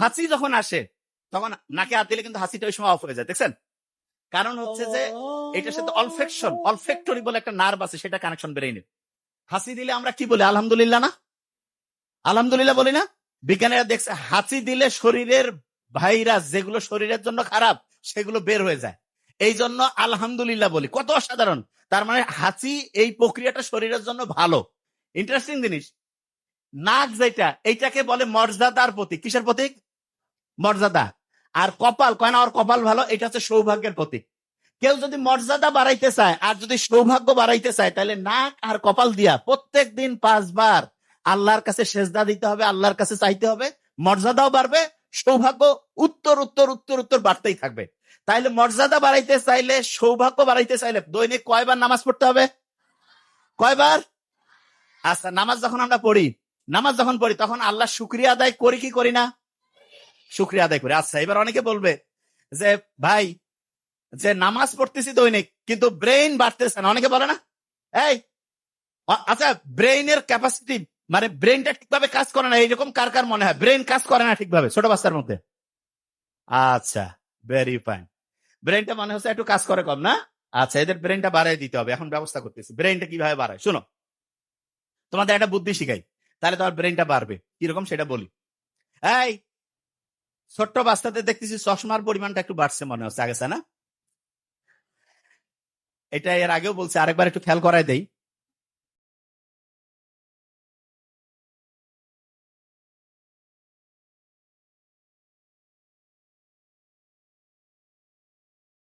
হাসি যখন আসে তখন নাকে হাত দিলে কিন্তু হাসিটা ওই সময় অফ হয়ে যায় দেখছেন? কারণ হচ্ছে যে এটার সাথে অলফেকশন অলফেক্টরি বলে একটা নার্ভ আছে সেটা কানেকশন ব্রেইনের হাসি দিলে আমরা কি বলি? আলহামদুলিল্লাহ না? আলহামদুলিল্লাহ বলি না? বিজ্ঞানীরা দেখছে হাসি দিলে শরীরের ভাইরাস যেগুলো শরীরের জন্য খারাপ সেগুলো বের হয়ে যায়। এই জন্য আলহামদুলিল্লাহ বলি। কত অসাধারণ! তার মানে হাসি এই প্রক্রিয়াটা শরীরের জন্য ভালো। ইন্টারেস্টিং জিনিস। নাক যেটা এইটাকে বলে মর্যাদার প্রতীক। কিসের প্রতীক? মর্যাদা। আর কপাল, কয় না, ওর কপাল ভালো, এটা হচ্ছে সৌভাগ্যের প্রতীক। কেউ যদি মর্যাদা বাড়াইতে চায়, আর যদি সৌভাগ্য বাড়াইতে চায়, তাহলে নাক আর কপাল দিয়া প্রত্যেক দিন পাঁচবার আল্লাহর কাছে সেজদা দিতে হবে, আল্লাহর কাছে চাইতে হবে, মর্যাদাও বাড়বে, সৌভাগ্য উত্তর উত্তর উত্তর উত্তর বাড়তেই থাকবে। তাইলে মর্যাদা বাড়াইতে চাইলে, সৌভাগ্য বাড়াইতে চাইলে দৈনিক কয়বার নামাজ পড়তে হবে? কয়বার? আচ্ছা নামাজ যখন আমরা পড়ি, নামাজ যখন পড়ি, তখন আল্লাহ শুক্রিয়া আদায় করি কি করি না? শুক্রিয়া আদায় করি। আচ্ছা এবার অনেকে বলবে যে, ভাই, যে নামাজ পড়তেছি দৈনিক, কিন্তু ব্রেইন বাড়তেছে না। অনেকে বলে না। এই আচ্ছা ব্রেইনের ক্যাপাসিটি মানে ব্রেইনটা ঠিকভাবে কাজ করে না, এইরকম কার কার মনে হয়? ব্রেইন কাজ করে না ঠিকভাবে, ছোট বাচ্চার মধ্যে? আচ্ছা ভেরি ফাইন ব্রেইনটা মনে হচ্ছে একটু কাজ করে কম, না? আচ্ছা এদের ব্রেইনটা বাড়াই দিতে হবে, এখন ব্যবস্থা করতেছি। ব্রেইনটা কীভাবে বাড়ায়? শোনো, তোমাদের একটা বুদ্ধি শিখাই, তাহলে তোমার ব্রেইনটা বাড়বে। কীরকম সেটা বলি। এই ছোট্ট বাচ্চাদের দেখতেছি চশমার পরিমাণটা একটু বাড়ছে মনে হচ্ছে, আগে না? এটা এর আগেও বলছে, আরেকবার একটু খেয়াল করাই দেই।